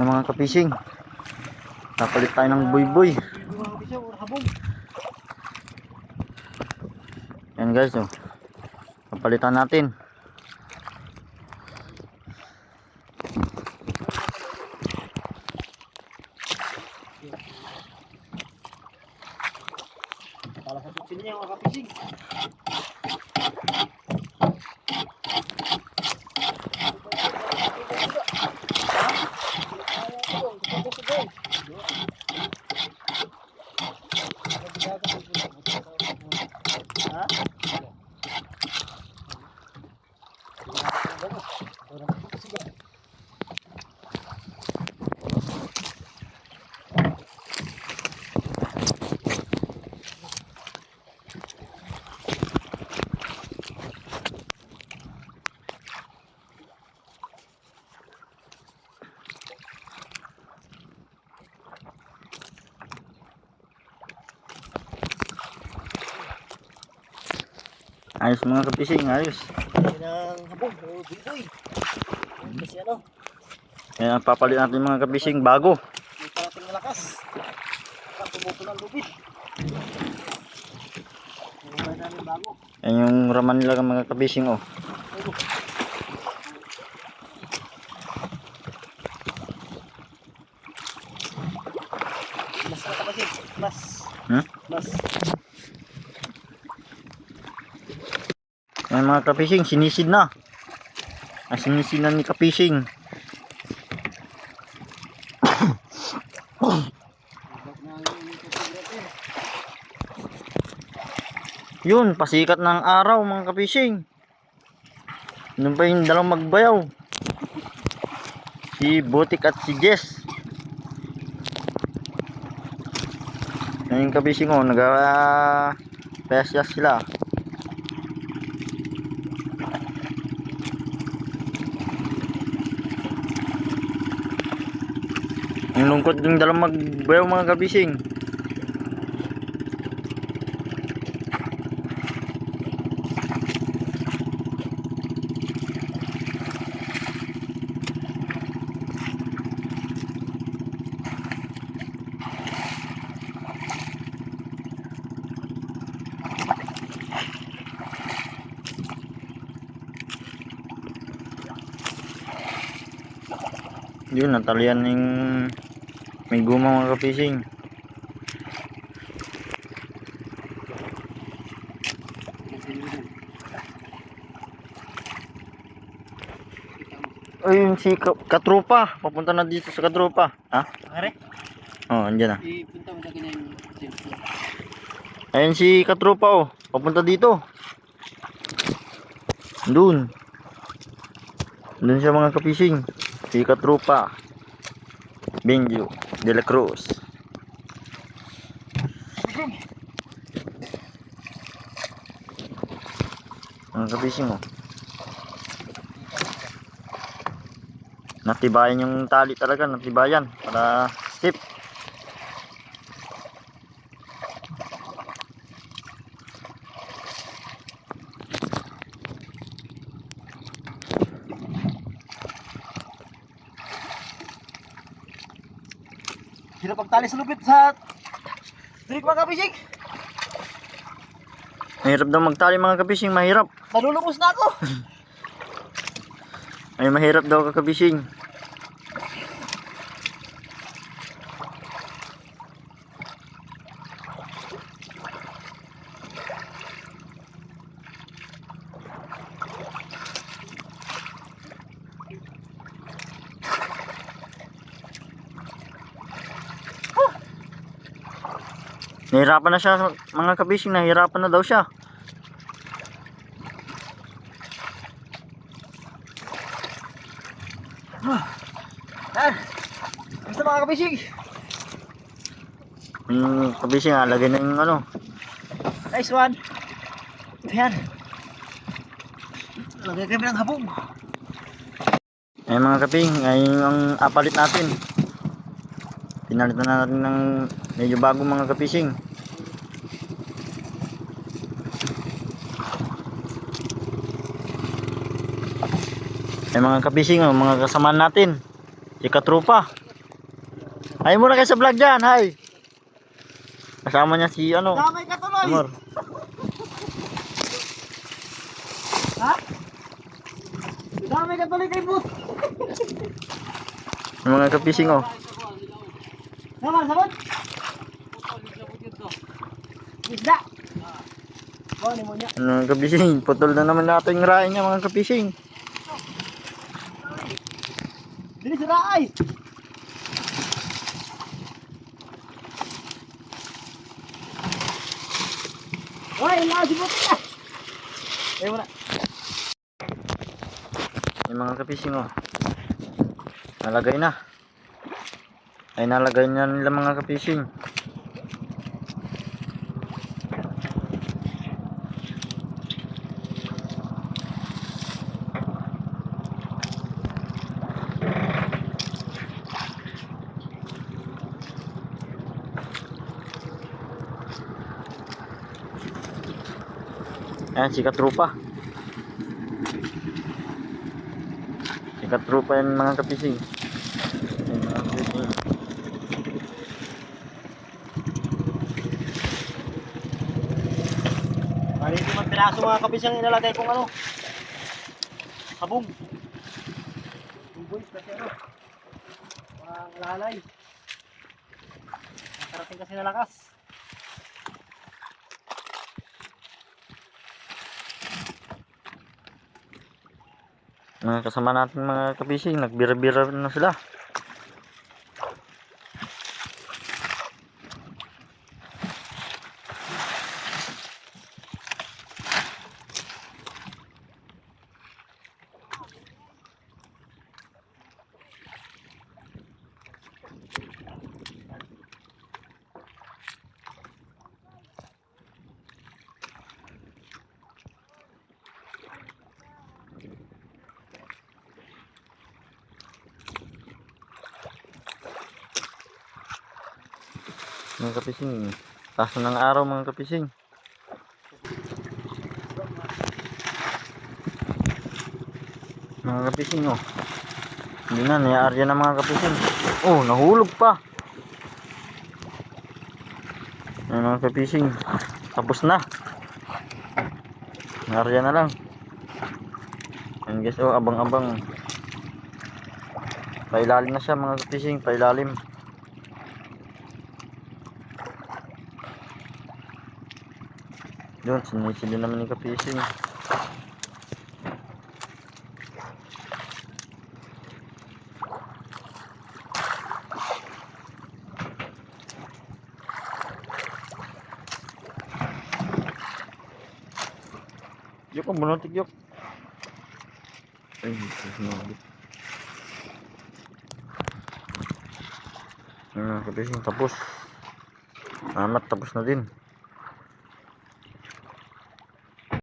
Ay mga kapising. Kapalit tayo ng buy-buy. Yan guys oh. Kapalitan natin. Para sa tutsin niya mga kapising. Ayos mga kapising, ayos. Habog, o buboy. Kasi ano, Yan ang papalit natin mga kapising bago. may parating malakas. Saka tumuto ng lubid. Yung namin bago. Yan yung raman nila mga kapising oh. Mas kasi, mas, Hmm? mas. Yan mga kapising, sinisid na. Ah, sinisid na ni kapising. Yun, pasikat ng araw mga kapising. Yun pa yung dalawang magbayaw. Si Butik at si Jess. Yung kapising oh, nag uh, sila. Ang lungkot yung dalawang magbayaw mga kabising. Yun, natalian yung may guma mga kapising. Ayun si ka Katrupa. Papunta na dito sa Katrupa. Ha? Are, Oh, andyan na. ipunta mo sa kanya yung. Ayun si Katrupa oh. Papunta dito. Doon. Doon siya mga kapising. Si Katrupa. Benjo de la Cruz. Mga kapising oh. Natibayan yung tali talaga, natibayan para stiff. Hirap pagtali sa lubid sa Trick mga kabisig. Mahirap daw magtali mga kapising, mahirap. Nalulubos na ako. Ay mahirap daw kakabising. Nahirapan na siya mga kabising, nahirapan na daw siya. Yan. Basta mga kabisig. Yung kabising, alagay na yung ano, Nice one. Yan. Lagay kami ng habog. Ay mga kaping, ngayon ang apalit natin. Pinalitan na natin ng medyo bago mga kapising. Ay mga kapising, oh, mga kasamaan natin. Si Katrupa. Hi muna kayo sa vlog dyan, hi! Kasama niya si ano, Damay ka tuloy. Amor. Ha? Damay ka tuloy kay. Yung mga kapising oh. Naman, sabot. Isda. Oh, ni mo niya. Mga kapising, putol na naman natin yung rain niya mga kapising. Dili sira ay. Oy, nakasibot ka. Ayaw mo na. Yung mga kapising oh. Nalagay na. Ay nalagay na nila mga kapising. Ayan, si Katrupa. Si Katrupa yan mga kapising. Ayan, mga kapising. Bali, ito man piraso mga kapisang inalagay kong ano. Sabong. Yung boys kasi ano. Mga lalay. Nakarating kasi na lakas. Mga kasama natin mga kapising, nagbira-bira na sila. Mga kapising, taas ng araw mga kapising. Mga kapising oh. Hindi na, niyaarya na mga kapising. Oh, nahulog pa. Ayan mga kapising. Tapos na. Niyaarya na lang. Ayan guys, oh, abang-abang. Pailalim na siya mga kapising, pailalim. Yun, sinisili naman ni kapising. Yok ang bunutik yok. Ay, sinabi. Ah, kapising tapos. Amat tapos na din.